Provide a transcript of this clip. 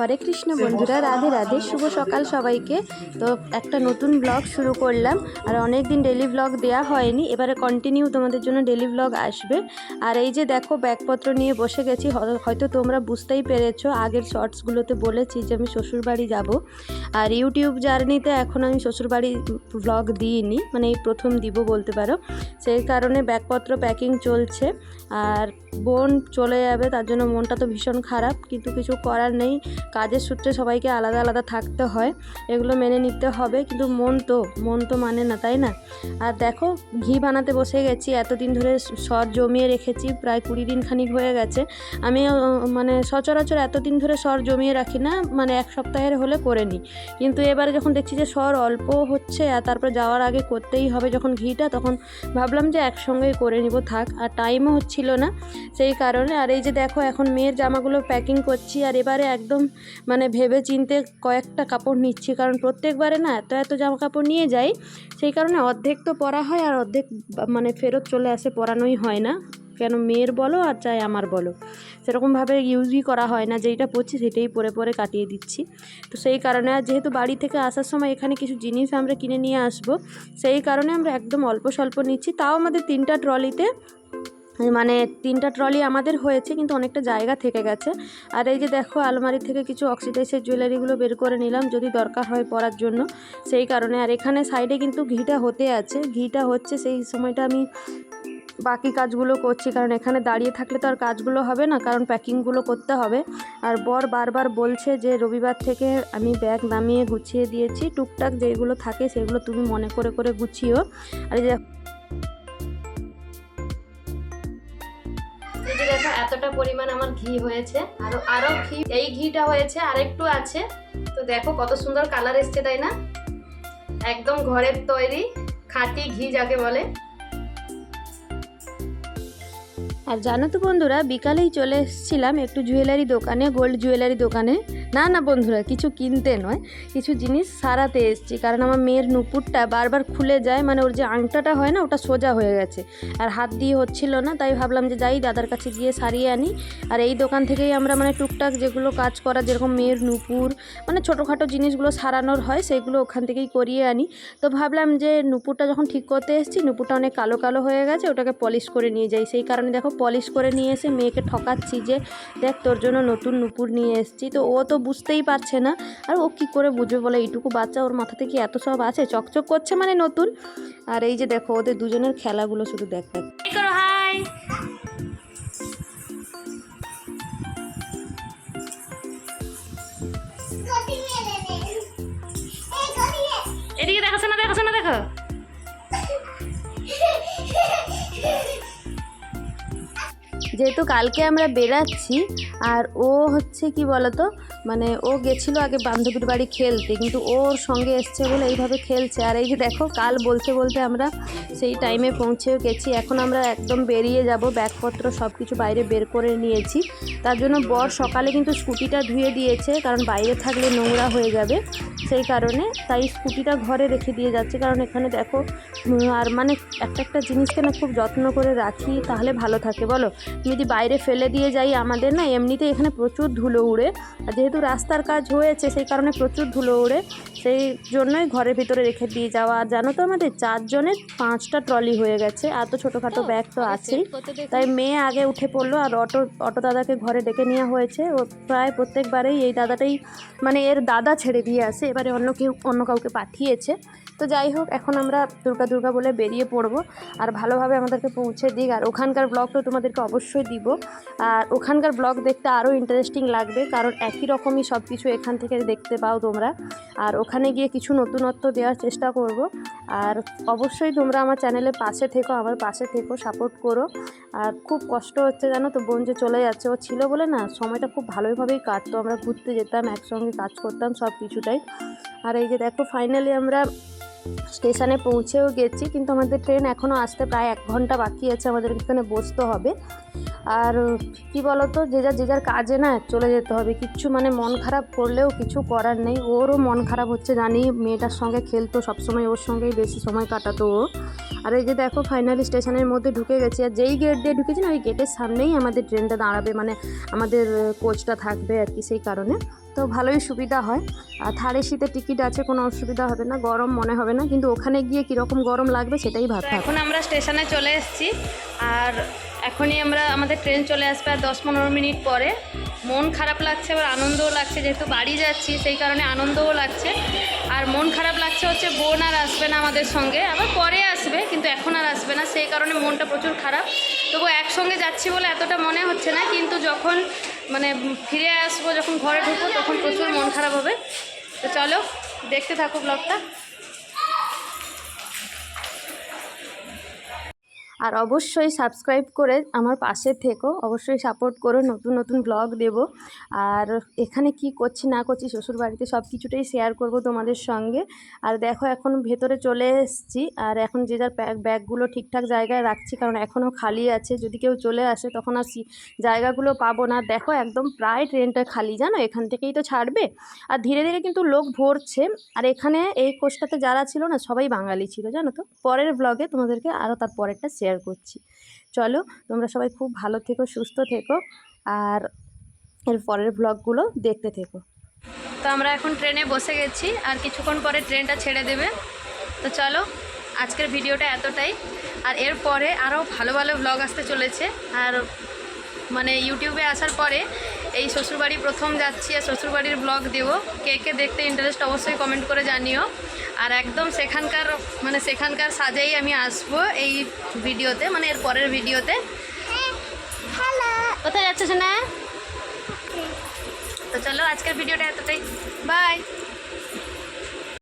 হরে কৃষ্ণ বন্ধুরা, রাধে রাধে, শুভ সকাল সবাইকে। তো একটা নতুন ব্লগ শুরু করলাম, আর অনেক দিন ডেলি ব্লগ দেওয়া হয়নি, এবারে কন্টিনিউ তোমাদের জন্য ডেলি ব্লগ আসবে। আর এই যে দেখো, ব্যাগপত্র নিয়ে বসে গেছি হয়তো তোমরা বুঝতেই পেরেছ, আগের শর্টসগুলোতে বলেছি যে আমি শ্বশুরবাড়ি যাব। আর ইউটিউব জার্নিতে এখন আমি শ্বশুরবাড়ি ব্লগ দিইনি মানে এই প্রথম দিব বলতে পারো। সেই কারণে ব্যাগপত্র প্যাকিং চলছে, আর বোন চলে যাবে, তার জন্য মনটা তো ভীষণ খারাপ, কিন্তু কিছু করার নেই। কাজের সূত্রে সবাইকে আলাদা আলাদা থাকতে হয়, এগুলো মেনে নিতে হবে, কিন্তু মন তো মন তো মানে না, তাই না? আর দেখো, ঘি বানাতে বসে গেছি, এতদিন ধরে সর জমিয়ে রেখেছি, প্রায় কুড়ি দিন খানিক হয়ে গেছে। আমি মানে সচরাচর এতদিন ধরে সর জমিয়ে রাখি না মানে এক সপ্তাহের হলে করে নিই। কিন্তু এবারে যখন দেখছি যে সর অল্প হচ্ছে, আর তারপরে যাওয়ার আগে করতেই হবে যখন ঘিটা, তখন ভাবলাম যে একসঙ্গেই করে নিব, থাক। আর টাইমও হচ্ছিল না সেই কারণে। আর এই যে দেখো, এখন মেয়ের জামাগুলো প্যাকিং করছি, আর এবারে একদম মানে ভেবে চিনতে কয়েকটা কাপড় নিচ্ছি। কারণ প্রত্যেকবারে না এত এত জামা কাপড় নিয়ে যাই, সেই কারণে অর্ধেক তো পরা হয়, আর অর্ধেক মানে ফেরত চলে আসে, পরানোই হয় না। কেন মেয়ের বলো আর চাই আমার বলো। সেরকমভাবে ইউজই করা হয় না, যেইটা পরছি সেটাই পরে পরে কাটিয়ে দিচ্ছি। তো সেই কারণে আর যেহেতু বাড়ি থেকে আসার সময় এখানে কিছু জিনিস আমরা কিনে নিয়ে আসব, সেই কারণে আমরা একদম অল্প স্বল্প নিচ্ছি। তাও আমাদের তিনটা ট্রলিতে মানে তিনটা ট্রলি আমাদের হয়েছে, কিন্তু অনেকটা জায়গা থেকে গেছে। আর এই যে দেখো, আলমারি থেকে কিছু অক্সিডাইসের জুয়েলারিগুলো বের করে নিলাম, যদি দরকার হয় পরার জন্য। সেই কারণে, আর এখানে সাইডে কিন্তু ঘিটা হতে আছে। ঘিটা হচ্ছে, সেই সময়টা আমি বাকি কাজগুলো করছি, কারণ এখানে দাঁড়িয়ে থাকলে তো আর কাজগুলো হবে না, কারণ প্যাকিংগুলো করতে হবে। আর বর বারবার বলছে যে, রবিবার থেকে আমি ব্যাগ নামিয়ে গুছিয়ে দিয়েছি। টুকটাক যেগুলো থাকে, সেগুলো তুমি মনে করে করে গুছিও। আর যে এতটা পরিমাণ আমার ঘি হয়েছে, আরও আরও ঘি, এই ঘিটা হয়েছে আরেকটু আছে। তো দেখো কত সুন্দর কালার এসছে, তাই না? একদম ঘরের তৈরি খাঁটি ঘি যাকে বলে। আর জানো তো বন্ধুরা, বিকালেই চলে এসেছিলাম একটু জুয়েলারি দোকানে, গোল্ড জুয়েলারি দোকানে। না না বন্ধুরা, কিছু কিনতে নয়, কিছু জিনিস সারাতে এসেছি। কারণ আমার মেয়ের নুপুরটা বারবার খুলে যায় মানে ওর যে আংটাটা হয় না, ওটা সোজা হয়ে গেছে। আর হাত দিয়ে হচ্ছিল না, তাই ভাবলাম যে যাই, দাদার কাছে গিয়ে সারিয়ে আনি। আর এই দোকান থেকেই আমরা মানে টুকটাক যেগুলো কাজ করা, যেরকম মেয়ের নুপুর মানে ছোটোখাটো জিনিসগুলো সারানোর হয়, সেগুলো ওখান থেকেই করিয়ে আনি। তো ভাবলাম যে নুপুরটা যখন ঠিক করতে এসেছি, নুপুরটা অনেক কালো কালো হয়ে গেছে, ওটাকে পলিশ করে নিয়ে যাই। সেই কারণে দেখো পলিশ করে নিয়ে এসে মেয়েকে ঠকাচ্ছি যে, দেখ, তোর জন্য নতুন নুপুর নিয়ে এসেছি। তো ও তো বুঝতেই পারছে না। আর ও কি করে বুঝবে বলে? এইটুকু বাচ্চা ওর মাথাতে কি এত সব আছে? চকচক করছে মানে নতুন? আর এই যে দেখো, ওদের দুজনের খেলাগুলো শুধু দেখ। দেখ হাই! যেহেতু কালকে আমরা বেরাচ্ছি আর ও হচ্ছে কি বলতো মানে ও গেছিল আগে বান্ধবীর বাড়ি খেলতে, কিন্তু ওর সঙ্গে এসছে বলে এইভাবে খেলছে। আর এই যে দেখো, কাল বলতে বলতে আমরা সেই টাইমে পৌঁছেও গেছি। এখন আমরা একদম বেরিয়ে যাব, ব্যাগপত্র সব কিছু বাইরে বের করে নিয়েছি। তার জন্য বর সকালে কিন্তু স্কুটিটা ধুয়ে দিয়েছে, কারণ বাইরে থাকলে নোংরা হয়ে যাবে। সেই কারণে তাই স্কুটিটা ঘরে রেখে দিয়ে যাচ্ছে। কারণ এখানে দেখো আর মানে একটা একটা জিনিসকে না খুব যত্ন করে রাখি তাহলে ভালো থাকে বলো? যদি বাইরে ফেলে দিয়ে যাই আমাদের না এমনিতে এখানে প্রচুর ধুলো উড়ে। আর যেহেতু রাস্তার কাজ হয়েছে সেই কারণে প্রচুর ধুলো উড়ে। সেই জন্যই ঘরের ভিতরে রেখে দিয়ে যাওয়া। আর জানো তো আমাদের চারজনের পাঁচটা ট্রলি হয়ে গেছে আর তো ছোটোখাটো ব্যাগ তো আছেই। তাই মেয়ে আগে উঠে পড়ল আর অটো অটো দাদাকে ঘরে ডেকে নেওয়া হয়েছে। ও প্রায় প্রত্যেকবারেই এই দাদাটাই মানে এর দাদা ছেড়ে দিয়ে আসে। এবারে অন্য কেউ অন্য কাউকে পাঠিয়েছে। তো যাই হোক, এখন আমরা দুর্গা দুর্গা বলে বেরিয়ে পড়ব আর ভালোভাবে আমাদেরকে পৌঁছে দিক। আর ওখানকার ব্লগ তো তোমাদেরকে অবশ্যই দিব। আর ওখানকার ব্লগ দেখতে আরও ইন্টারেস্টিং লাগবে, কারণ একই রকমই সব কিছু এখান থেকে দেখতে পাও তোমরা। আর ওখানে গিয়ে কিছু নতুনত্ব দেওয়ার চেষ্টা করব। আর অবশ্যই তোমরা আমার চ্যানেলের পাশে থেকো, আমার পাশে থেকো সাপোর্ট করো। আর খুব কষ্ট হচ্ছে জানো তো, বোন যে চলে যাচ্ছে, ও ছিল বলে না, সময়টা খুব ভালোইভাবেই কাটতো। আমরা ঘুরতে যেতাম, একসঙ্গে কাজ করতাম সব কিছুটাই আর এই যে দেখো ফাইনালি আমরা স্টেশনে পৌঁছেও গেছি, কিন্তু আমাদের ট্রেন এখনও আসতে প্রায় এক ঘণ্টা বাকি আছে, আমাদের এখানে বসতে হবে। আর কি বলতো, যে যার যে যার কাজে না চলে যেতে হবে। কিচ্ছু মানে মন খারাপ করলেও কিছু করার নেই। ওরও মন খারাপ হচ্ছে, জানি মেয়েটার সঙ্গে খেলতো, সবসময় ওর সঙ্গেই বেশি সময় কাটাতো ও। আর এই যে দেখো ফাইনালি স্টেশনের মধ্যে ঢুকে গেছি। আর যেই গেট দিয়ে ঢুকেছি না, ওই গেটের সামনেই আমাদের ট্রেনটা দাঁড়াবে মানে আমাদের কোচটা থাকবে আর কি সেই কারণে। তো ভালোই সুবিধা হয়। আর থার্ড শীতে টিকিট আছে কোনো অসুবিধা হবে না গরম মনে হবে না কিন্তু ওখানে গিয়ে কীরকম গরম লাগবে সেটাই ভাবতে এখন আমরা স্টেশনে চলে এসেছি আর এখনই আমরা আমাদের ট্রেন চলে আসবে আর দশ পনেরো মিনিট পরে। মন খারাপ লাগছে আবার আনন্দও লাগছে যেহেতু বাড়ি যাচ্ছি সেই কারণে আনন্দও লাগছে। আর মন খারাপ লাগছে হচ্ছে বোন আর আসবে না আমাদের সঙ্গে আবার পরে আসবে কিন্তু এখন আর আসবে না সেই কারণে মনটা প্রচুর খারাপ। তবু একসঙ্গে যাচ্ছি বলে এতটা মনে হচ্ছে না কিন্তু যখন মানে ফিরে আসব যখন ঘরে ঢুকবো, তখন প্রচুর মন খারাপ হবে। তো চলো, দেখতে থাকো ব্লগটা আর অবশ্যই সাবস্ক্রাইব করে আমার পাশে থেকো। অবশ্যই সাপোর্ট করো, নতুন নতুন ব্লগ দেব। আর এখানে কি করছি, না করছি শ্বশুর বাড়িতে সব কিছুটাই শেয়ার করব তোমাদের সঙ্গে। আর দেখো, এখন ভেতরে চলে এসেছি। আর এখন যে যার ব্যাগ ব্যাগগুলো ঠিকঠাক জায়গায় রাখছি, কারণ এখনও খালি আছে। যদি কেউ চলে আসে, তখন আর জায়গাগুলো পাবো না। দেখো, একদম প্রায় ট্রেনটা খালি, জানো? এখান থেকেই তো ছাড়বে। আর ধীরে ধীরে কিন্তু লোক ভরছে। আর এখানে এই কোচটাতে যারা ছিল না, সবাই বাঙালি ছিল, জানো তো? পরের ব্লগে তোমাদেরকে আরও তার পরেরটা শেয়ার করছি। চলো, তোমরা সবাই খুব ভালো থেকো, সুস্থ থেকো, আর এর পরের ব্লগগুলো দেখতে থেকো। তো আমরা এখন ট্রেনে বসে গেছি, আর কিছুক্ষণ পরে ট্রেনটা ছেড়ে দেবে। তো চলো, আজকের ভিডিওটা এতটাই। আর এরপরে আরও ভালো ভালো ব্লগ আসতে চলেছে। আর মানে ইউটিউবে আসার পরে এই শ্বশুরবাড়ি প্রথম যাচ্ছি, আর শ্বশুরবাড়ির ব্লগ দেবো। কে কে দেখতে ইন্টারেস্ট অবশ্যই কমেন্ট করে জানিও। আর একদম সেখানকার মানে সেখানকার সাজেই আমি আসব এই ভিডিওতে মানে এর পরের ভিডিওতে। কোথায় যাচ্ছে না তো চলো আজকের ভিডিওটা এতটাই। বাই